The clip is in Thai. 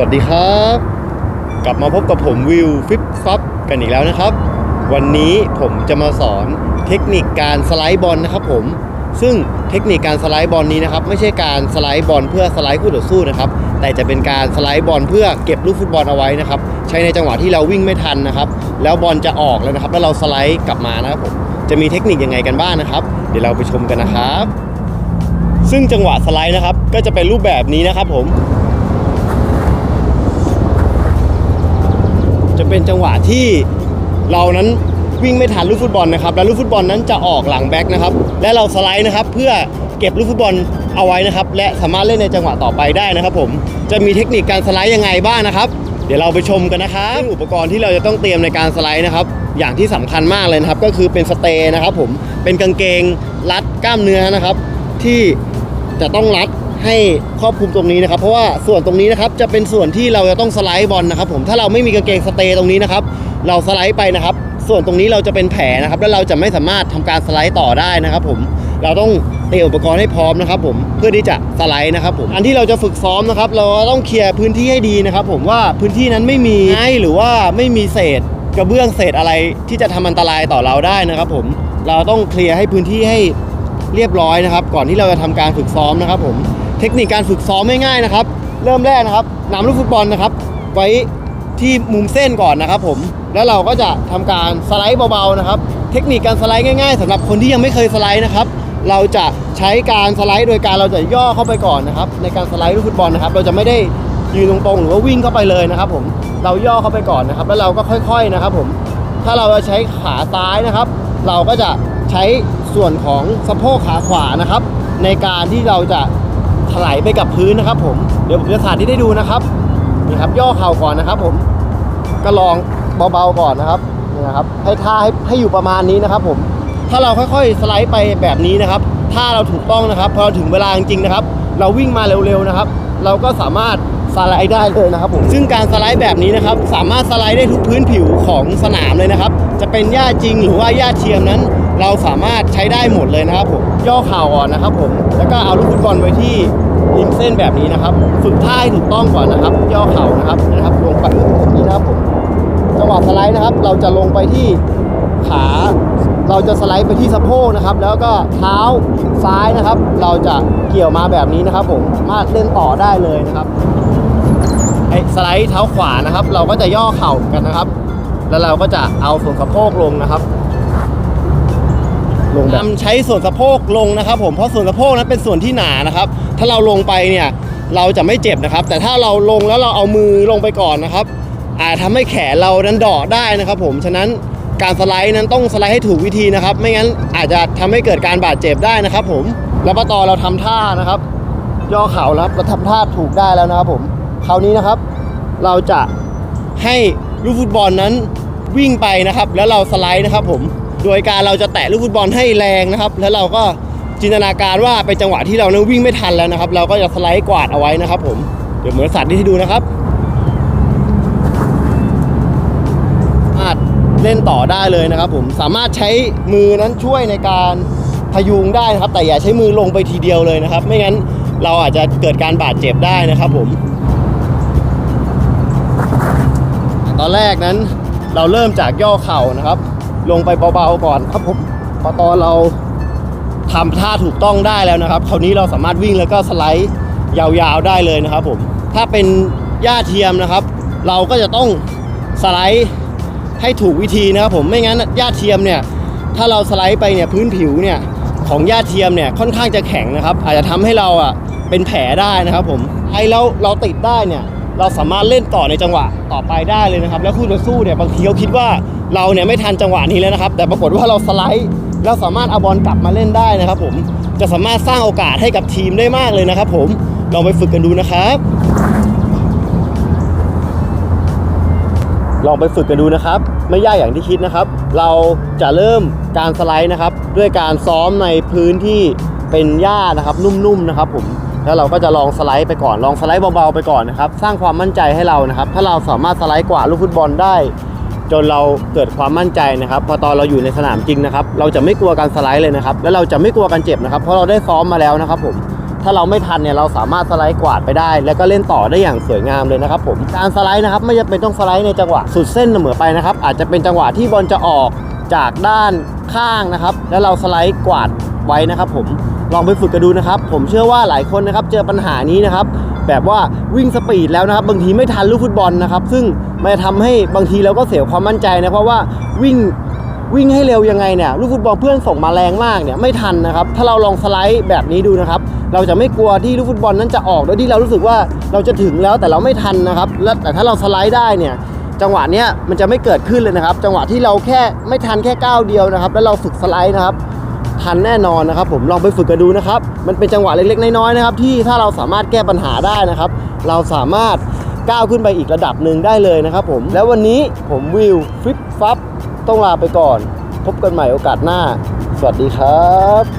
วัสดีครับ กลับมาพบกับผมวิวฟิปฟับกันอีกแล้วนะครับ วันนี้ผมจะมาสอนเทคนิคการสไลด์บอลนะครับผมซึ่งเทคนิคการสไลด์บอลนี้นะครับ ไม่ใช่การสไลด์บอลเพื่อสไลด์คู่ต่อสู้นะครับแต่จะเป็นการสไลด์บอลเพื่อเก็บลูกฟุตบอลเอาไว้นะครับใช้ในจังหวะที่เราวิ่งไม่ทันนะครับแล้วบอลจะออกแล้วนะครับ แล้วเราสไลด์กลับมานะครับผมจะมีเทคนิคยังไงกันบ้างนะครับ เดี๋ยวเราไปชมกันนะครับ ซึ่งจังหวะสไลด์นะครับ ก็จะเป็นรูปแบบนี้นะครับผม จะ เป็นจังหวะที่เรานั้นวิ่งไม่ทันลูกฟุตบอลนะครับ แล้วลูกฟุตบอลนั้นจะออกหลังแบ็คนะครับ และเราสไลด์นะครับ เพื่อเก็บลูกฟุตบอลเอาไว้นะครับ และสามารถเล่นในจังหวะต่อไปได้นะครับ ผม จะมีเทคนิคการสไลด์ยังไงบ้างนะครับ เดี๋ยวเราไปชมกันนะครับซึ่งอุปกรณ์ที่เราจะต้องเตรียมในการสไลด์นะครับ อย่างที่สำคัญมากเลยนะครับ ก็คือเป็นสเตย์นะครับ ผม เป็นกางเกงรัดกล้ามเนื้อนะครับ ที่จะต้องรัด ให้ครอบคลุมตรงนี้นะครับ เพราะว่าส่วนตรงนี้นะครับจะเป็นส่วนที่เราจะต้องสไลด์บอลนะครับ ผมถ้าเราไม่มีกางเกงสเตย์ตรงนี้นะครับ เราสไลด์ไปนะครับ ส่วนตรงนี้เราจะเป็นแผลนะครับ แล้วเราจะไม่สามารถทำการสไลด์ต่อได้นะครับ ผมเราต้องเตรียมอุปกรณ์ให้พร้อมนะครับผมเพื่อที่จะสไลด์นะครับผมอันที่เราจะฝึกซ้อมนะครับ เราต้องเคลียร์พื้นที่ให้ดีนะครับ ผมว่าพื้นที่นั้นไม่มีไม้หรือว่าไม่มีเศษกระเบื้องเศษอะไรที่จะทำอันตรายต่อเราได้นะครับ ผมเราต้องเคลียร์ให้พื้นที่ให้เรียบร้อยนะครับ ก่อนที่เราจะทำการฝึกซ้อมนะครับ ผม เทคนิคการฝึกซ้อมไม่ง่ายนะครับ เริ่มแรกนะครับนำลูกฟุตบอลนะครับ ไว้ที่มุมเส้นก่อนนะครับ ผมแล้วเราก็จะทำการสไลด์เบาๆนะครับ เทคนิคการสไลด์ง่าย ๆสำหรับคนที่ยังไม่เคยสไลด์นะครับ เราจะใช้การสไลด์โดยการเราจะย่อเข้าไปก่อนนะครับ ในการสไลด์ลูกฟุตบอลนะครับ เราจะไม่ได้ยืนตรงๆหรือว่าวิ่งเข้าไปเลยนะครับ ผมเราย่อเข้าไปก่อนนะครับ แล้วเราก็ค่อยๆนะครับ ผมถ้าเราจะใช้ขาซ้ายนะครับ เราก็จะใช้ส่วนของสะโพกขาขวานะครับ ในการที่เราจะ ถลายไปกับพื้นนะครับผมเดี๋ยวผมจะสาธิตให้ดูนะครับนี่ครับย่อเข่าก่อนนะครับ ผมก็ลองเบาๆก่อนนะครับนี่นะครับให้ท่าให้ให้อยู่ประมาณนี้นะครับ ผมถ้าเราค่อยๆสไลด์ไปแบบนี้นะครับถ้าเราถูกต้องนะครับพอถึงเวลาจริงๆนะครับ เราวิ่งมาเร็วๆนะครับ เราก็สามารถสไลด์ได้เลยนะครับผมซึ่งการสไลด์แบบนี้นะครับ สามารถสไลด์ได้ทุกพื้นผิวของสนามเลยนะครับ จะเป็นหญ้าจริงหรือว่าหญ้าเทียมนั้น เราสามารถใช้ได้หมดเลยนะครับผมย่อเข่าก่อนนะครับผมแล้วก็เอาลูกฟุตบอลไว้ที่ริมเส้นแบบนี้นะครับ ฝึกท่าให้ถูกต้องก่อนนะครับ ย่อเข่านะครับนะครับลงไปแบบนี้นะครับผมจังหวะสไลด์นะครับ เราจะลงไปที่ขา เราจะสไลด์ไปที่สะโพกนะครับ แล้วก็เท้าซ้ายนะครับ เราจะเกี่ยวมาแบบนี้นะครับ ผมสามารถเล่นต่อได้เลยนะครับไอ้สไลด์เท้าขวานะครับ เราก็จะย่อเข่ากันนะครับ แล้วเราก็จะเอาส่วนสะโพกลงนะครับ ลงแบบ ใช้ส่วนสะโพกลงนะครับ ผมเพราะส่วนสะโพกนั้นเป็นส่วนที่หนานะครับ ถ้าเราลงไปเนี่ยเราจะไม่เจ็บนะครับ แต่ถ้าเราลงแล้วเราเอามือลงไปก่อนนะครับ อาจทำให้แขนเรานั้นเดาะได้นะครับ ผมฉะนั้นการสไลด์นั้นต้องสไลด์ให้ถูกวิธีนะครับ ไม่งั้นอาจจะทำให้เกิดการบาดเจ็บได้นะครับ ผมแล้วพอตอนเราทำท่านะครับ ย่อเข่าแล้วครับเราทำท่าถูกได้แล้วนะครับผมคราวนี้นะครับ เราจะให้ลูกฟุตบอลนั้นวิ่งไปนะครับ แล้วเราสไลด์นะครับผม โดยการเราจะแตะลูกฟุตบอลให้แรงนะครับ แล้วเราก็จินตนาการว่าเป็นจังหวะที่เรานั้นวิ่งไม่ทันแล้วนะครับ เราก็จะสไลด์กวาดเอาไว้นะครับ ผมเดี๋ยวเหมือนสัตว์ที่ดูนะครับสามารถเล่นต่อได้เลยนะครับ ผมสามารถใช้มือนั้นช่วยในการพยุงได้นะครับ แต่อย่าใช้มือลงไปทีเดียวเลยนะครับ ไม่งั้นเราอาจจะเกิดการบาดเจ็บได้นะครับ ผม ตอนแรกนั้นเราเริ่มจากย่อเข่านะครับ ลงไปเบาๆก่อนครับผมพอตอนเราทำท่าถูกต้องได้แล้วนะครับ คราวนี้เราสามารถวิ่งแล้วก็สไลด์ยาวๆได้เลยนะครับผม ถ้าเป็นหญ้าเทียมนะครับ เราก็จะต้องสไลด์ให้ถูกวิธีนะครับผม ไม่งั้นหญ้าเทียมเนี่ย ถ้าเราสไลด์ไปเนี่ยพื้นผิวเนี่ยของหญ้าเทียมเนี่ยค่อนข้างจะแข็งนะครับ อาจจะทำให้เราอะเป็นแผลได้นะครับผม ไอ้แล้วเราติดได้เนี่ย เราสามารถเล่นต่อในจังหวะต่อไปได้เลยนะครับ แล้วคู่ต่อสู้เนี่ยบางทีเขาคิดว่า เราเนี่ยไม่ทันจังหวะนี้แล้วนะครับ แต่ปรากฏว่าเราสไลด์เราสามารถเอาบอลกลับมาเล่นได้นะครับผมจะสามารถสร้างโอกาสให้กับทีมได้มากเลยนะครับผมลองไปฝึกกันดูนะครับ ลองไปฝึกกันดูนะครับ ไม่ยากอย่างที่คิดนะครับ เราจะเริ่มการสไลด์นะครับ ด้วยการซ้อมในพื้นที่เป็นหญ้านะครับ นุ่มๆนะครับผมแล้วเราก็จะลองสไลด์ไปก่อนลองสไลด์เบาๆไปก่อนนะครับ สร้างความมั่นใจให้เรานะครับ ถ้าเราสามารถสไลด์กว่าลูกฟุตบอลได้ จนเราเกิดความมั่นใจนะครับ พอตอนเราอยู่ในสนามจริงนะครับ เราจะไม่กลัวการสไลด์เลยนะครับ แล้วเราจะไม่กลัวการเจ็บนะครับ เพราะเราได้ซ้อมมาแล้วนะครับผมถ้าเราไม่ทันเนี่ยเราสามารถสไลด์กวาดไปได้ แล้วก็เล่นต่อได้อย่างสวยงามเลยนะครับผมการสไลด์นะครับไม่จำเป็นต้องสไลด์ในจังหวะสุดเส้นเสมอไปนะครับ อาจจะเป็นจังหวะที่บอลจะออกจากด้านข้างนะครับ แล้วเราสไลด์กวาดไว้นะครับ ผมลองไปฝึกกันดูนะครับ ผมเชื่อว่าหลายคนนะครับ เจอปัญหานี้นะครับ แบบว่าวิ่งสปีดแล้วนะครับ บางทีไม่ทันลูกฟุตบอลนะครับ ซึ่งมันจะทำให้บางทีเราก็เสียความมั่นใจนะเพราะว่าวิ่งวิ่งให้เร็วยังไงเนี่ยลูกฟุตบอลเพื่อนส่งมาแรงมากเนี่ยไม่ทันนะครับ ถ้าเราลองสไลด์แบบนี้ดูนะครับ เราจะไม่กลัวที่ลูกฟุตบอลนั้นจะออกโดยที่เรารู้สึกว่าเราจะถึงแล้วแต่เราไม่ทันนะครับแล้วแต่ถ้าเราสไลด์ได้เนี่ยจังหวะเนี้ยมันจะไม่เกิดขึ้นเลยนะครับ จังหวะที่เราแค่ไม่ทันแค่ก้าวเดียวนะครับ แล้วเราฝึกสไลด์นะครับ ทันแน่นอนนะครับ ผมลองไปฝึกกันดูนะครับ มันเป็นจังหวะเล็กๆน้อยๆนะครับ ที่ถ้าเราสามารถแก้ปัญหาได้นะครับ เราสามารถก้าวขึ้นไปอีกระดับหนึ่งได้เลยนะครับ ผมแล้ววันนี้ผมวิวฟิปฟับต้องลาไปก่อน พบกันใหม่โอกาสหน้า สวัสดีครับ